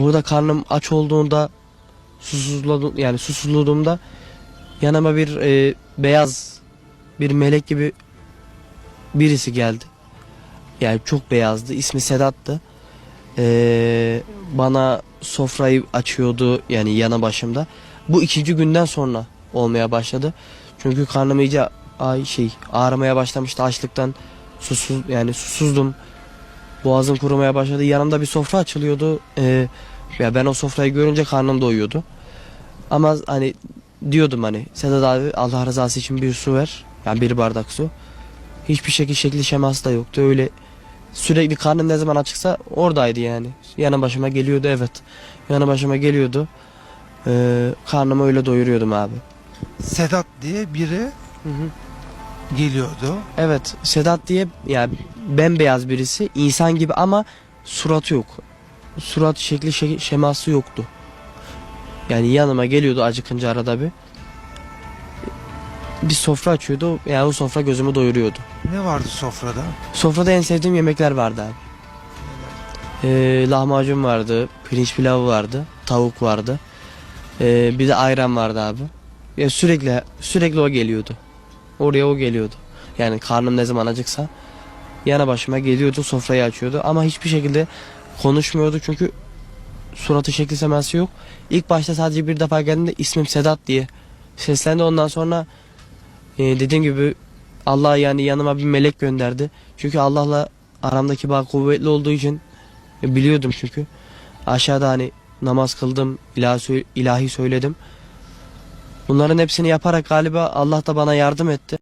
Burada karnım aç olduğunda susuzladım yani susuzluğumda yanıma bir e, beyaz bir melek gibi birisi geldi. Yani çok beyazdı. İsmi Sedat'tı. Ee, bana sofrayı açıyordu yani yana başımda. Bu ikinci günden sonra olmaya başladı. Çünkü karnım iyice ay şey ağrımaya başlamıştı açlıktan. Susuz yani susuzdum. Boğazım kurumaya başladı. Yanımda bir sofra açılıyordu. Ee, ya ben o sofrayı görünce karnım doyuyordu. Ama hani diyordum hani Sedat abi Allah rızası için bir su ver. Yani bir bardak su. Hiçbir şekil şekli şeması da yoktu. Öyle sürekli karnım ne zaman açıksa oradaydı yani. Yanı başıma geliyordu evet. Yanı başıma geliyordu. Ee, karnımı öyle doyuruyordum abi. Sedat diye biri geliyordu. Evet Sedat diye yani bembeyaz birisi insan gibi ama suratı yok. Surat şekli şe- şeması yoktu. Yani yanıma geliyordu acıkınca arada bir. Bir sofra açıyordu. Yani o sofra gözümü doyuruyordu. Ne vardı sofrada? Sofrada en sevdiğim yemekler vardı abi. Ee, lahmacun vardı, pirinç pilavı vardı, tavuk vardı. Ee, bir de ayran vardı abi. Ya sürekli sürekli o geliyordu. Oraya o geliyordu. Yani karnım ne zaman acıksa yana başıma geliyordu, sofrayı açıyordu ama hiçbir şekilde konuşmuyordu çünkü suratı şekli seması yok. İlk başta sadece bir defa geldiğinde ismim Sedat diye seslendi ondan sonra e, dediğim gibi Allah yani yanıma bir melek gönderdi. Çünkü Allah'la aramdaki bağ kuvvetli olduğu için e, biliyordum çünkü. Aşağıda hani namaz kıldım, ilahi, ilahi söyledim. Bunların hepsini yaparak galiba Allah da bana yardım etti.